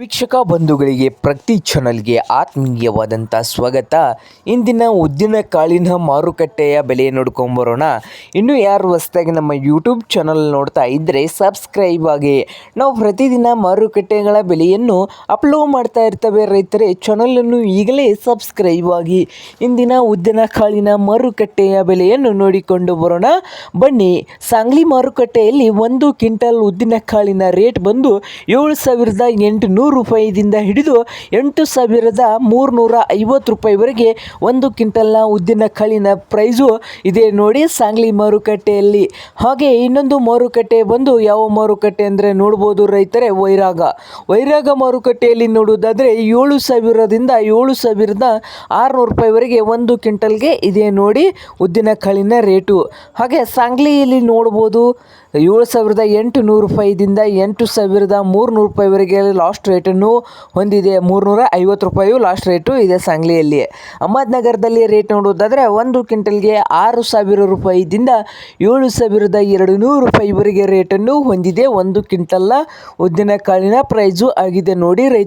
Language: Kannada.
ವೀಕ್ಷಕ ಬಂಧುಗಳಿಗೆ ಪ್ರತಿ ಚಾನಲ್ಗೆ ಆತ್ಮೀಯವಾದಂಥ ಸ್ವಾಗತ. ಇಂದಿನ ಉದ್ದಿನ ಕಾಳಿನ ಮಾರುಕಟ್ಟೆಯ ಬೆಲೆ ನೋಡ್ಕೊಂಬರೋಣ. ಇನ್ನು ಯಾರು ಹೊಸ್ದಾಗಿ ನಮ್ಮ ಯೂಟ್ಯೂಬ್ ಚಾನಲ್ ನೋಡ್ತಾ ಇದ್ದರೆ ಸಬ್ಸ್ಕ್ರೈಬ್ ಆಗಿ. ನಾವು ಪ್ರತಿದಿನ ಮಾರುಕಟ್ಟೆಗಳ ಬೆಲೆಯನ್ನು ಅಪ್ಲೋಡ್ ಮಾಡ್ತಾ ಇರ್ತೇವೆ ರೈತರೇ, ಚಾನಲನ್ನು ಈಗಲೇ ಸಬ್ಸ್ಕ್ರೈಬ್ ಆಗಿ. ಇಂದಿನ ಉದ್ದಿನ ಕಾಳಿನ ಮಾರುಕಟ್ಟೆಯ ಬೆಲೆಯನ್ನು ನೋಡಿಕೊಂಡು ಬರೋಣ. ಬನ್ನಿ, ಸಾಂಗ್ಲಿ ಮಾರುಕಟ್ಟೆಯಲ್ಲಿ ಒಂದು ಕ್ವಿಂಟಲ್ ಉದ್ದಿನ ಕಾಳಿನ ರೇಟ್ ಬಂದು ಏಳು ಸಾವಿರದ ಎಂಟುನೂರು ರೂಪಾಯಿದಿಂದ ಹಿಡಿದು ಎಂಟು ಸಾವಿರದ ಮೂರುನೂರ ಐವತ್ತು ರೂಪಾಯಿವರೆಗೆ ಒಂದು ಕ್ವಿಂಟಲ್ನ ಉದ್ದಿನ ಕಾಳಿನ ಪ್ರೈಸು ಇದೆ ನೋಡಿ ಸಾಂಗ್ಲಿ ಮಾರುಕಟ್ಟೆಯಲ್ಲಿ. ಹಾಗೆ ಇನ್ನೊಂದು ಮಾರುಕಟ್ಟೆ ಬಂದು ಯಾವ ಮಾರುಕಟ್ಟೆ ಅಂದರೆ ನೋಡ್ಬೋದು ರೈತರೇ, ವೈರಾಗ. ವೈರಾಗ ಮಾರುಕಟ್ಟೆಯಲ್ಲಿ ನೋಡುವುದಾದರೆ ಏಳು ಸಾವಿರದಿಂದ ಏಳು ಸಾವಿರದ ಆರುನೂರು ರೂಪಾಯಿವರೆಗೆ ಒಂದು ಕ್ವಿಂಟಲ್ಗೆ ಇದೆ ನೋಡಿ ಉದ್ದಿನ ಕಾಳಿನ ರೇಟು. ಹಾಗೆ ಸಾಂಗ್ಲಿಯಲ್ಲಿ ನೋಡ್ಬೋದು ಏಳು ಸಾವಿರದ ಎಂಟು ನೂರು ರೂಪಾಯಿದಿಂದ ಎಂಟು ಸಾವಿರದ ಮೂರುನೂರು ರೂಪಾಯಿವರೆಗೆ ಲಾಸ್ಟ್ ರೇಟನ್ನು ಹೊಂದಿದೆ. ಮೂರುನೂರ ಐವತ್ತು ರೂಪಾಯಿ ಲಾಸ್ಟ್ ರೇಟು ಇದೆ ಸಾಂಗ್ಲಿಯಲ್ಲಿ ಅಹಮದ್ನಗರದಲ್ಲಿ ರೇಟ್ ನೋಡೋದಾದರೆ ಒಂದು ಕ್ವಿಂಟಲ್ಗೆ ಆರು ಸಾವಿರ ರೂಪಾಯಿದಿಂದ ಏಳು ಸಾವಿರದ ಎರಡು ನೂರು ರೂಪಾಯಿವರೆಗೆ ರೇಟನ್ನು ಹೊಂದಿದೆ. ಒಂದು ಕ್ವಿಂಟಲ್ನ ಉದ್ದಿನ ಕಾಳಿನ ಪ್ರೈಸು ಆಗಿದೆ ನೋಡಿ ರೈತ